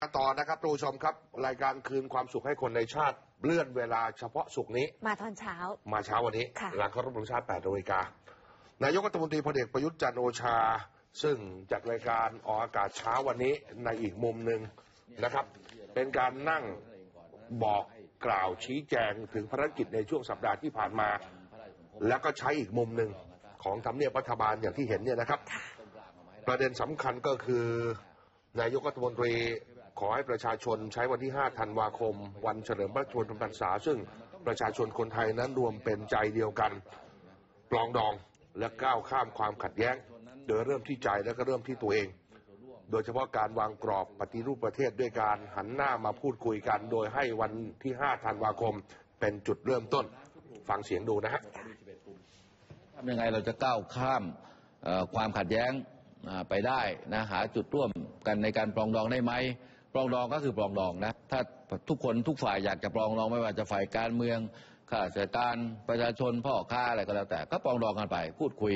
ต่อนะครับท่านผู้ชมครับ รายการคืนความสุขให้คนในชาติเลื่อนเวลาเฉพาะสุขนี้ มาตอนเช้า มาเช้าวันนี้ ค่ะ หลังเคารพธงชาติ8นาฬิกานายกรัฐมนตรีพลเอกประยุทธ์จันทร์โอชา ซึ่งจากรายการออกอากาศเช้าวันนี้ในอีกมุมหนึ่งนะครับ เป็นการนั่งบอกกล่าวชี้แจงถึงภารกิจในช่วงสัปดาห์ที่ผ่านมา แล้วก็ใช้อีกมุมหนึ่งของทำเนียบรัฐบาลอย่างที่เห็นเนี่ยนะครับ ประเด็นสำคัญก็คือนายกรัฐมนตรี ขอให้ประชาชนใช้วันที่ 5 ธันวาคม วันเฉลิมพระชนมพรรษา ซึ่งประชาชนคนไทยนั้นรวมเป็นใจเดียวกันปลองดองและก้าวข้ามความขัดแย้ง โดยเริ่มที่ใจและก็เริ่มที่ตัวเอง โดยเฉพาะการวางกรอบปฏิรูปประเทศด้วยการหันหน้ามาพูดคุยกัน โดยให้วันที่ 5 ธันวาคมเป็นจุดเริ่มต้น ฟังเสียงดูนะฮะทำยังไงเราจะก้าวข้ามความขัดแย้งไปได้นะหาจุดร่วมกันในการปรองดองได้ไหม ปรองดองก็คือปรองดองนะถ้าทุกคนทุกฝ่ายอยากจะปรองดองไม่ว่าจะฝ่ายการเมืองข้าราชการประชาชนพ่อค้าอะไรก็แล้วแต่ ก็ปรองดองกันไป พูดคุย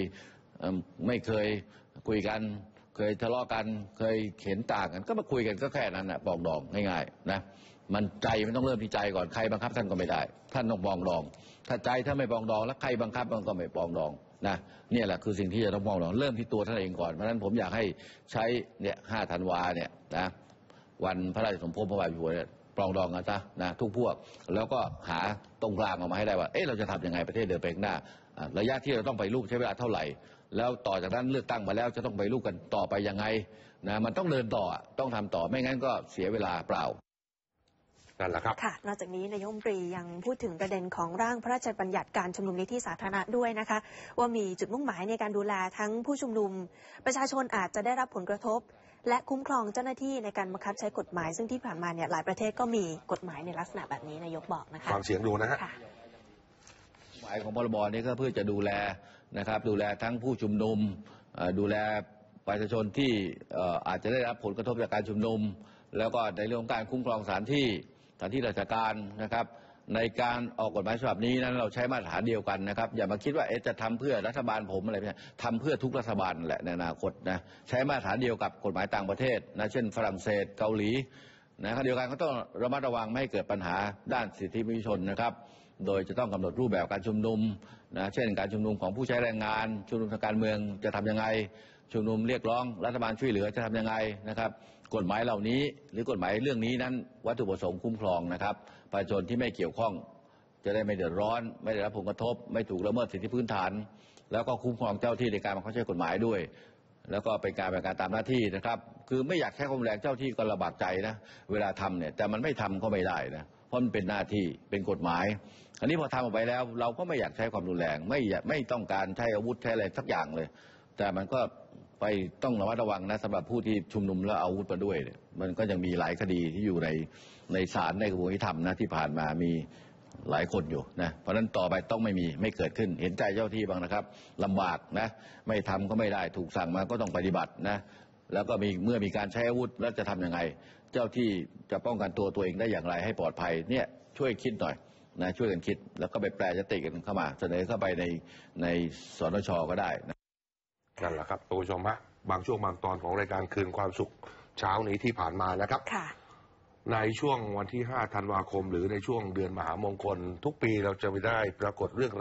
ไม่เคยคุยกัน เคยทะเลาะกันเคยเข็นต่างกัน ก็มาคุยกันก็แค่นั้นนะปรองดองง่ายๆนะมันใจมันต้องเริ่มที่ใจก่อนใครบังคับท่านก็ไม่ได้ ท่านต้องปรองดอง ถ้าใจถ้าไม่ปรองดองแล้วใครบังคับมันก็ไม่ปรองดองนะเนี่ยแหละคือสิ่งที่จะต้องปองดองเริ่มที่ตัวท่านเองก่อนเพราะฉะนั้นผมอยากให้ใช้เนี่ยห้าธันวาเนี่ยนะ วันพระราชสมภพพระบาทอยู่หัวเนี่ยปรองดองกันซะนะทุกพวก แล้วก็หาตรงกลางออกมาให้ได้ว่าเอ๊ะเราจะทำยังไงประเทศเดินไปข้างหน้า ระยะที่เราต้องไปลูกใช้เวลาเท่าไหร่ แล้วต่อจากนั้นเลือกตั้งมาแล้วจะต้องไปลูกกันต่อไปยังไงนะมันต้องเดินต่อต้องทำต่อไม่งั้นก็เสียเวลาเปล่า นั่นแหละครับค่ะนอกจากนี้นายกรัฐมนตรียังพูดถึงประเด็นของร่างพระราชบัญญัติการชุมนุมในที่สาธารณะด้วยนะคะ ว่ามีจุดมุ่งหมายในการดูแลทั้งผู้ชุมนุม ประชาชนอาจจะได้รับผลกระทบ และคุ้มครองเจ้าหน้าที่ในการบังคับใช้กฎหมาย ซึ่งที่ผ่านมาเนี่ยหลายประเทศก็มีกฎหมายในลักษณะแบบนี้นายกบอกนะคะฟังเสียงดูนะฮะค่ะหมายของพรบนี้ก็เพื่อจะดูแลนะครับ ดูแลทั้งผู้ชุมนุมเอ่อดูแลประชาชนที่เอ่ออาจจะได้รับผลกระทบจากการชุมนุม แล้วก็ในเรื่องของการคุ้มครองสถานที่ส ถานที่ราชการนะครับ ในการออกกฎหมายฉบับนี้นั้นเราใช้มาตรฐานเดียวกันนะครับ อย่ามาคิดว่าเอ๊ะจะทำเพื่อรัฐบาลผมอะไรไม่ใช่ทำเพื่อทุกรัฐบาลแหละในอนาคตนะใช้มาตรฐานเดียวกับกฎหมายต่างประเทศนะเช่น ฝรั่งเศสเกาหลี นะครับเดียวกันก็ต้องระมัดระวังไม่ให้เกิดปัญหาด้านสิทธิมนุษยชนนะครับ โดยจะต้องกำหนดรูปแบบการชุมนุมนะเช่นการชุมนุมของผู้ใช้แรงงาน ชุมนุมทางการเมืองจะทำยังไง ชุมนุมเรียกร้องรัฐบาลช่วยเหลือจะทำยังไงนะครับ กฎหมายเหล่านี้หรือกฎหมายเรื่องนี้นั้น วัตถุประสงค์คุ้มครองนะครับประชาชนที่ไม่เกี่ยวข้อง จะได้ไม่เดือดร้อน ไม่ได้รับผลกระทบ ไม่ถูกละเมิดสิทธิพื้นฐาน แล้วก็คุ้มครองเจ้าที่ในการบังคับใช้กฎหมายด้วย แล้วก็เป็นการเป็นการตามหน้าที่นะครับ คือไม่อยากใช้ความแรงเจ้าที่ก็ลำบากใจนะ เวลาทำเนี่ย แต่มันไม่ทำก็ไม่ได้นะ เพราะมันเป็นหน้าที่เป็นกฎหมาย อันนี้พอทำออกไปแล้ว เราก็ไม่อยากใช้ความรุนแรง ไม่ไม่ต้องการใช้อาวุธใช้อะไรสักอย่างเลย แต่มันก็ไปต้องระมัดระวังนะสำหรับผู้ที่ชุมนุมแล้วเอาอาวุธมาด้วยเนี่ยมันก็ยังมีหลายคดีที่อยู่ในในศาลในกระบวนการธรรมนะที่ผ่านมามี หลายคนอยู่นะเพราะฉะนั้นต่อไปต้องไม่มีไม่เกิดขึ้น เห็นใจเจ้าที่บ้างนะครับลำบากนะไม่ทำก็ไม่ได้ถูกสั่งมาก็ต้องปฏิบัตินะแล้วก็มีเมื่อมีการใช้อาวุธแล้วจะทำยังไง เจ้าที่จะป้องกันตัวตัวเองได้อย่างไรให้ปลอดภัยเนี่ยช่วยคิดหน่อยนะช่วยกันคิดแล้วก็ไปแปลยติกันเข้ามา เสนอเข้าไปในในสนชก็ได้นะนั่นแหละครับท่านผู้ชมฮะบางช่วงบางตอนของรายการคืนความสุขเช้านี้ที่ผ่านมานะครับค่ะ ในช่วงวันที่ 5 ธันวาคม หรือในช่วงเดือนมหามงคล ทุกปีเราจะไปได้ปรากฏเรื่องราว